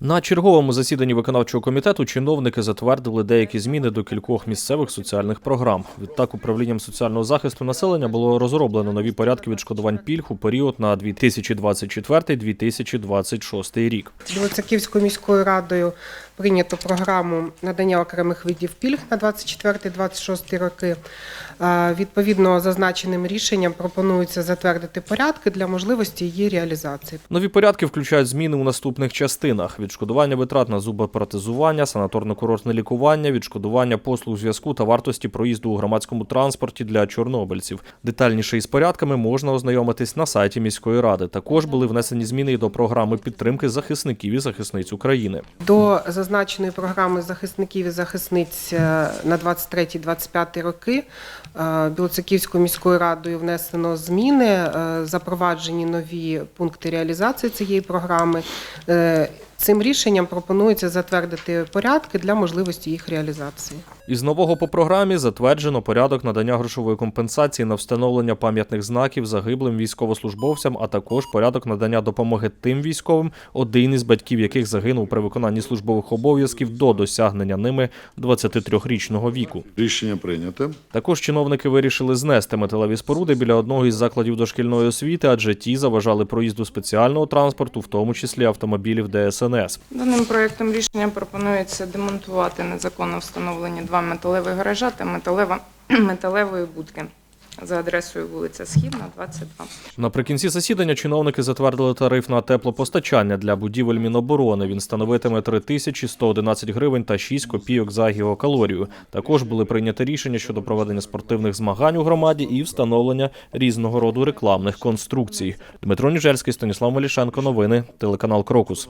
На черговому засіданні виконавчого комітету чиновники затвердили деякі зміни до кількох місцевих соціальних програм. Відтак, управлінням соціального захисту населення було розроблено нові порядки відшкодувань пільг у період на 2024-2026 рік. Білоцерківською міською радою прийнято програму надання окремих видів пільг на 24-26 роки. Відповідно, зазначеним рішенням пропонується затвердити порядки для можливості її реалізації. Нові порядки включають зміни у наступних частинах: відшкодування витрат на зубопротезування, санаторно-курортне лікування, відшкодування послуг зв'язку та вартості проїзду у громадському транспорті для чорнобильців. Детальніше із порядками можна ознайомитись на сайті міської ради. Також були внесені зміни і до програми підтримки захисників і захисниць України. До зазначеної програми захисників і захисниць е, на 23-25 роки е, Білоцерківською міською радою внесено зміни, е, запроваджені нові пункти реалізації цієї програми. Цим рішенням пропонується затвердити порядки для можливості їх реалізації. Із нового по програмі затверджено порядок надання грошової компенсації на встановлення пам'ятних знаків загиблим військовослужбовцям, а також порядок надання допомоги тим військовим, один із батьків яких загинув при виконанні службових обов'язків до досягнення ними 23-річного віку. Рішення прийнято. Також чиновники вирішили знести металеві споруди біля одного із закладів дошкільної освіти, адже ті заважали проїзду спеціального транспорту, в тому числі автомобілів ДСНС. Даним проектом рішення пропонується демонтувати незаконно встановлені два металеві гаража та металева, металевої будки за адресою вулиця Східна, 22. Наприкінці засідання чиновники затвердили тариф на теплопостачання для будівель Міноборони. Він становитиме 3111 гривень та 6 копійок за гігакалорію. Також були прийняті рішення щодо проведення спортивних змагань у громаді і встановлення різного роду рекламних конструкцій. Дмитро Ніжельський, Станіслав Малішенко. Новини, телеканал Крокус.